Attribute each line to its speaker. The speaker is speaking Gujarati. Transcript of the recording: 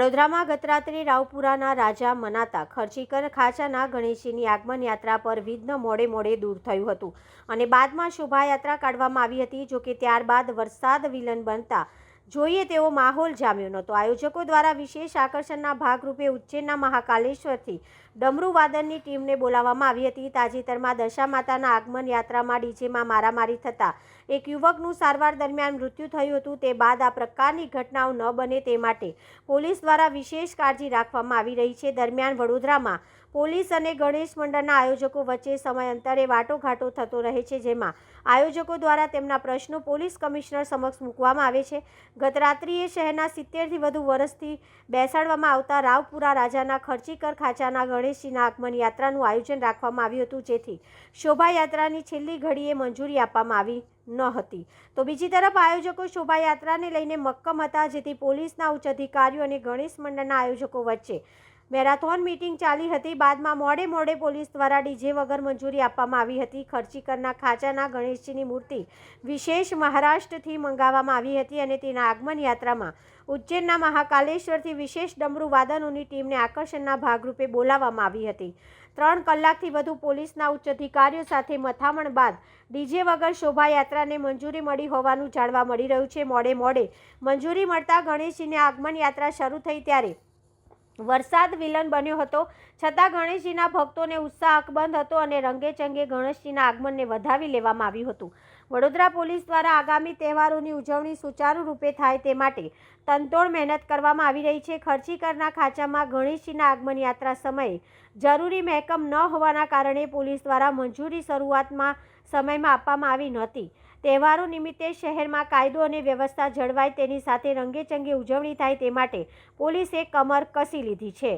Speaker 1: વડોદરામાં ગતરાત્રે રાવપુરાના રાજા મનાતા ખર્ચીકર ખાચાના ગણેશજીની આગમન યાત્રા પર વિઘ્ન મોડે મોડે દૂર થયું હતું. અને બાદમાં શોભાયાત્રા કાઢવામાં આવી હતી, જોકે ત્યારબાદ વરસાદ વિલન બનતા જોઈએ તેવો માહોલ જામ્યો નહોતો. આયોજકો દ્વારા વિશેષ આકર્ષણના ભાગરૂપે ઉજ્જૈનના મહાકાલેશ્વરથી ડમરુવાદનની ટીમને બોલાવવામાં આવી હતી. તાજેતરમાં દશા માતાના આગમન યાત્રામાં ડીજેમાં મારામારી થતાં એક યુવકનું સારવાર દરમિયાન મૃત્યુ થયું હતું. તે બાદ આ પ્રકારની ઘટનાઓ ન બને તે માટે પોલીસ દ્વારા વિશેષ કાળજી રાખવામાં આવી રહી છે. દરમિયાન વડોદરામાં પોલીસ અને ગણેશ મંડળના આયોજકો વચ્ચે સમયાંતરે વાટોઘાટો થતો રહે છે, જેમાં આયોજકો દ્વારા તેમના પ્રશ્નો પોલીસ કમિશનર સમક્ષ મૂકવામાં આવે છે. ગત રાત્રિએ શહેરના સિત્તેરથી વધુ વર્ષથી બેસાડવામાં આવતા રાવપુરા રાજાના ખર્ચીકર ખાચાના ગણેશજીના આગમન યાત્રાનું આયોજન રાખવામાં આવ્યું હતું, જેથી શોભાયાત્રાની છેલ્લી ઘડીએ મંજૂરી આપવામાં આવી ન હતી. તો બીજી તરફ આયોજકો શોભાયાત્રાને લઈને મક્કમ હતા, જેથી પોલીસના ઉચ્ચ અધિકારીઓ અને ગણેશ મંડળના આયોજકો વચ્ચે મેરાથોન મીટિંગ ચાલી હતી. બાદમાં મોડે મોડે પોલીસ દ્વારા ડીજે વગર મંજૂરી આપવામાં આવી હતી. ખર્ચીકરના ખાચાના ગણેશજીની મૂર્તિ વિશેષ મહારાષ્ટ્રથી મંગાવવામાં આવી હતી અને તેના આગમન યાત્રામાં ઉજ્જૈનના મહાકાલેશ્વરથી વિશેષ ડમરૂ વાદનોની ટીમને આકર્ષણના ભાગરૂપે બોલાવવામાં આવી હતી. ત્રણ કલાકથી વધુ પોલીસના ઉચ્ચ અધિકારીઓ સાથે મથામણ બાદ ડીજે વગર શોભાયાત્રાને મંજૂરી મળી હોવાનું જાણવા મળી રહ્યું છે. મોડે મોડે મંજૂરી મળતા ગણેશજીની આગમન યાત્રા શરૂ થઈ ત્યારે વરસાદ વિલન બન્યો હતો. છતાં ગણેશજીના ભક્તોને ઉત્સાહ અકબંધ હતો અને રંગેચંગે ગણેશજીના આગમનને વધાવી લેવામાં આવ્યું હતું. વડોદરા પોલીસ દ્વારા આગામી તહેવારોની ઉજવણી સુચારુ રૂપે થાય તે માટે તનતોડ મહેનત કરવામાં આવી રહી છે. ખર્ચી કરના ખાંચામાં ગણેશજીના આગમન યાત્રા સમયે જરૂરી મહેકમ ન હોવાના કારણે પોલીસ દ્વારા મંજૂરી શરૂઆતમાં સમયમાં આપવામાં આવી નહોતી. તહેવારો નિમિત્તે શહેરમાં કાયદો અને વ્યવસ્થા જળવાય તેની સાથે રંગેચંગે ઉજવણી થાય તે માટે પોલીસે કમર કસી લીધી છે.